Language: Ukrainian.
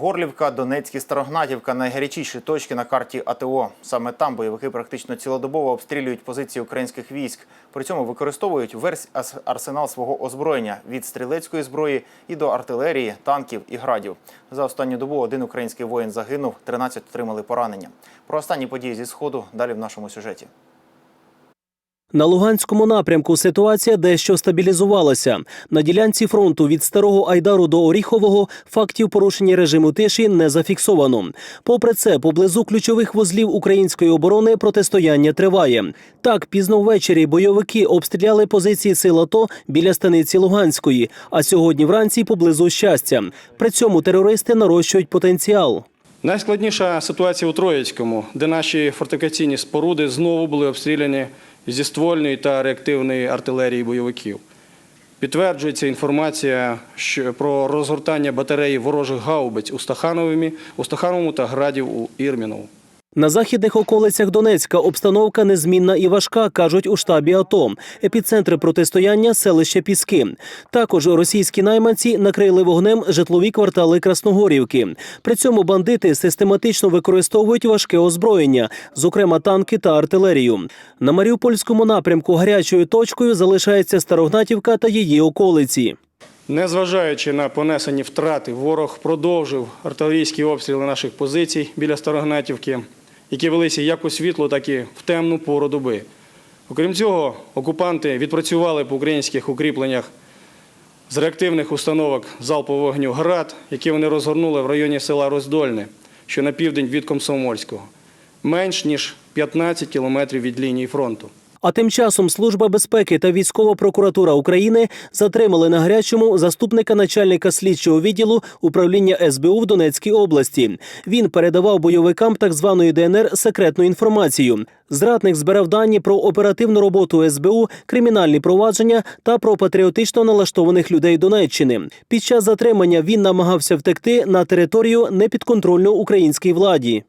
Горлівка, Донецьк і Старогнатівка найгарячіші точки на карті АТО. Саме там бойовики практично цілодобово обстрілюють позиції українських військ. При цьому використовують весь арсенал свого озброєння від стрілецької зброї і до артилерії, танків і градів. За останню добу один український воїн загинув, 13 отримали поранення. Про останні події зі сходу далі в нашому сюжеті. На Луганському напрямку ситуація дещо стабілізувалася. На ділянці фронту від Старого Айдару до Оріхового фактів порушення режиму тиші не зафіксовано. Попри це, поблизу ключових вузлів української оборони протистояння триває. Так, пізно ввечері бойовики обстріляли позиції сил АТО біля станиці Луганської, а сьогодні вранці поблизу щастя. При цьому терористи нарощують потенціал. Найскладніша ситуація у Троїцькому, де наші фортифікаційні споруди знову були обстріляні зі ствольної та реактивної артилерії бойовиків. Підтверджується інформація про розгортання батареї ворожих гаубиць у Стахановому, та градів у Ірмінову. На західних околицях Донецька обстановка незмінна і важка, кажуть у штабі АТО. Епіцентри протистояння селище Піски. Також російські найманці накрили вогнем житлові квартали Красногорівки. При цьому бандити систематично використовують важке озброєння, зокрема танки та артилерію. На Маріупольському напрямку гарячою точкою залишається Старогнатівка та її околиці. Незважаючи на понесені втрати, ворог продовжив артилерійські обстріли наших позицій біля Старогнатівки, які велися як у світло, так і в темну пору доби. Окрім цього, окупанти відпрацювали по українських укріпленнях з реактивних установок залпового вогню «Град», які вони розгорнули в районі села Роздольне, що на південь від Комсомольського, менш ніж 15 кілометрів від лінії фронту. А тим часом Служба безпеки та військова прокуратура України затримали на гарячому заступника начальника слідчого відділу управління СБУ в Донецькій області. Він передавав бойовикам так званої ДНР секретну інформацію. Зрадник збирав дані про оперативну роботу СБУ, кримінальні провадження та про патріотично налаштованих людей Донеччини. Під час затримання він намагався втекти на територію непідконтрольну українській владі.